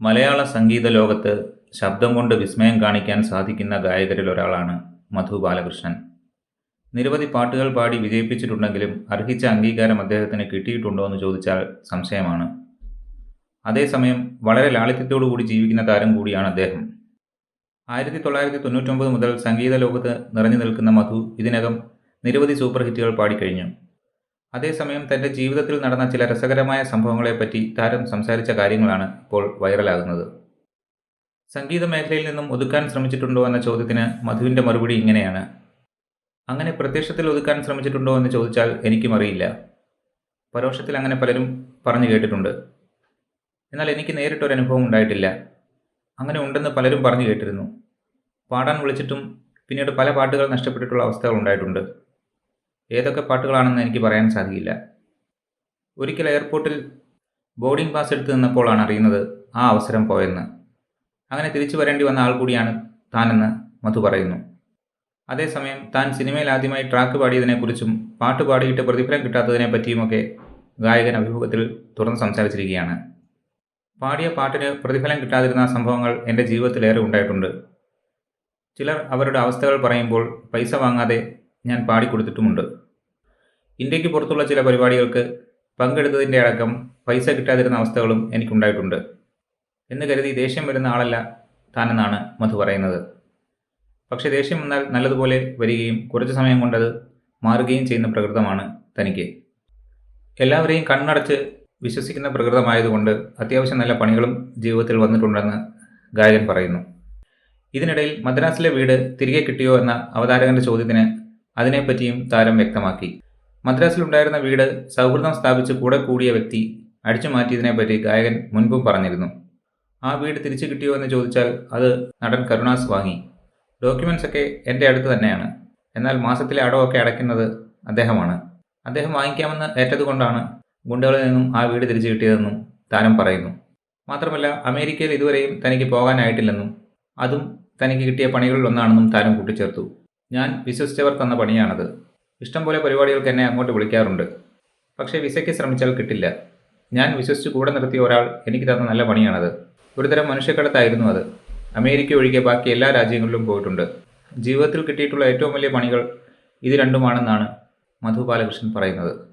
മലയാള സംഗീത ലോകത്ത് ശബ്ദം കൊണ്ട് വിസ്മയം കാണിക്കാൻ സാധിക്കുന്ന ഗായകരിൽ ഒരാളാണ് മധു ബാലകൃഷ്ണൻ. നിരവധി പാട്ടുകൾ പാടി വിജയിപ്പിച്ചിട്ടുണ്ടെങ്കിലും അർഹിച്ച അംഗീകാരം അദ്ദേഹത്തിന് കിട്ടിയിട്ടുണ്ടോ എന്ന് ചോദിച്ചാൽ സംശയമാണ്. അതേസമയം വളരെ ലാളിത്യത്തോടുകൂടി ജീവിക്കുന്ന താരം കൂടിയാണ് അദ്ദേഹം. ആയിരത്തി തൊള്ളായിരത്തി തൊണ്ണൂറ്റൊമ്പത് മുതൽ സംഗീത ലോകത്ത് നിറഞ്ഞു നിൽക്കുന്ന മധു ഇതിനകം നിരവധി സൂപ്പർ ഹിറ്റുകൾ പാടിക്കഴിഞ്ഞു. അതേസമയം തന്റെ ജീവിതത്തിൽ നടന്ന ചില രസകരമായ സംഭവങ്ങളെപ്പറ്റി താരം സംസാരിച്ച കാര്യങ്ങളാണ് ഇപ്പോൾ വൈറലാകുന്നത്. സംഗീത മേഖലയിൽ നിന്നും ഒതുക്കാൻ ശ്രമിച്ചിട്ടുണ്ടോ എന്ന ചോദ്യത്തിന് മധുവിന്റെ മറുപടി ഇങ്ങനെയാണ്. അങ്ങനെ പ്രത്യക്ഷത്തിൽ ഒതുക്കാൻ ശ്രമിച്ചിട്ടുണ്ടോ എന്ന് ചോദിച്ചാൽ എനിക്കും അറിയില്ല. പരോക്ഷത്തിൽ അങ്ങനെ പലരും പറഞ്ഞു കേട്ടിട്ടുണ്ട്. എന്നാൽ എനിക്ക് നേരിട്ടൊരു അനുഭവം ഉണ്ടായിട്ടില്ല. അങ്ങനെ ഉണ്ടെന്ന് പലരും പറഞ്ഞു കേട്ടിരുന്നു. പാടാൻ വിളിച്ചിട്ടും പിന്നീട് പല പാട്ടുകൾ നഷ്ടപ്പെട്ടിട്ടുള്ള അവസ്ഥകൾ ഉണ്ടായിട്ടുണ്ട്. ഏതൊക്കെ പാട്ടുകളാണെന്ന് എനിക്ക് പറയാൻ സാധിക്കില്ല. ഒരിക്കൽ എയർപോർട്ടിൽ ബോർഡിംഗ് പാസ് എടുത്ത് നിന്നപ്പോഴാണ് അറിയുന്നത് ആ അവസരം പോയെന്ന്. അങ്ങനെ തിരിച്ചു വരേണ്ടി വന്ന ആൾ കൂടിയാണ് താനെന്ന് മധു പറയുന്നു. അതേസമയം താൻ സിനിമയിൽ ആദ്യമായി ട്രാക്ക് പാടിയതിനെക്കുറിച്ചും പാട്ട് പാടിയിട്ട് പ്രതിഫലം കിട്ടാത്തതിനെ പറ്റിയുമൊക്കെ ഗായകൻ അഭിമുഖത്തിൽ തുറന്ന് സംസാരിച്ചിരിക്കുകയാണ്. പാടിയ പാട്ടിന് പ്രതിഫലം കിട്ടാതിരുന്ന സംഭവങ്ങൾ എന്റെ ജീവിതത്തിലേറെ ഉണ്ടായിട്ടുണ്ട്. ചിലർ അവരുടെ അവസ്ഥകൾ പറയുമ്പോൾ പൈസ വാങ്ങാതെ ഞാൻ പാടിക്കൊടുത്തിട്ടുമുണ്ട് ഇന്ത്യയ്ക്ക് പുറത്തുള്ള ചില പരിപാടികൾക്ക് പങ്കെടുത്തതിന്റെ അടക്കം പൈസ കിട്ടാതിരുന്ന അവസ്ഥകളും എനിക്കുണ്ടായിട്ടുണ്ട്. എന്ന് കരുതി ദേഷ്യം വരുന്ന ആളല്ല താനെന്നാണ് മധു പറയുന്നത്. പക്ഷേ ദേഷ്യം വന്നാൽ നല്ലതുപോലെ വരികയും കുറച്ച് സമയം കൊണ്ടത് മാറുകയും ചെയ്യുന്ന പ്രകൃതമാണ് തനിക്ക്. എല്ലാവരെയും കണ്ണടച്ച് വിശ്വസിക്കുന്ന പ്രകൃതമായതുകൊണ്ട് അത്യാവശ്യം നല്ല പണികളും ജീവിതത്തിൽ വന്നിട്ടുണ്ടെന്ന് ഗായകൻ പറയുന്നു. ഇതിനിടയിൽ മദ്രാസിലെ വീട് തിരികെ കിട്ടിയോ എന്ന അവതാരകന്റെ ചോദ്യത്തിന് അതിനെപ്പറ്റിയും താരം വ്യക്തമാക്കി. മദ്രാസിലുണ്ടായിരുന്ന വീട് സൗഹൃദം സ്ഥാപിച്ച് കൂടെ കൂടിയ വ്യക്തി അടിച്ചു മാറ്റിയതിനെപ്പറ്റി ഗായകൻ മുൻപും പറഞ്ഞിരുന്നു. ആ വീട് തിരിച്ചു കിട്ടിയോ എന്ന് ചോദിച്ചാൽ അത് നടൻ കരുണാസ് വാങ്ങി. ഡോക്യുമെന്റ്സ് ഒക്കെ എന്റെ അടുത്ത് തന്നെയാണ്. എന്നാൽ മാസത്തിലെ അടവൊക്കെ അടയ്ക്കുന്നത് അദ്ദേഹമാണ്. അദ്ദേഹം വാങ്ങിക്കാമെന്ന് ഏറ്റതുകൊണ്ടാണ് ഗുണ്ടകളിൽ നിന്നും ആ വീട് തിരിച്ചു കിട്ടിയതെന്നും താരം പറയുന്നു. മാത്രമല്ല അമേരിക്കയിൽ ഇതുവരെയും തനിക്ക് പോകാനായിട്ടില്ലെന്നും അതും തനിക്ക് കിട്ടിയ പണികളിൽ ഒന്നാണെന്നും താരം കൂട്ടിച്ചേർത്തു. ഞാൻ വിശ്വസിച്ചവർ തന്ന പണിയാണത്. ഇഷ്ടംപോലെ പരിപാടികൾക്ക് എന്നെ അങ്ങോട്ട് വിളിക്കാറുണ്ട്. പക്ഷേ വിസയ്ക്ക് ശ്രമിച്ചാൽ കിട്ടില്ല. ഞാൻ വിശ്വസിച്ച് കൂടെ നിർത്തിയ ഒരാൾ എനിക്ക് തന്ന നല്ല പണിയാണത്. ഒരുതരം മനുഷ്യക്കടത്തായിരുന്നു അത്. അമേരിക്ക ഒഴികെ ബാക്കി എല്ലാ രാജ്യങ്ങളിലും പോയിട്ടുണ്ട്. ജീവിതത്തിൽ കിട്ടിയിട്ടുള്ള ഏറ്റവും വലിയ പണികൾ ഇത് രണ്ടുമാണെന്നാണ് മധു ബാലകൃഷ്ണൻ പറയുന്നത്.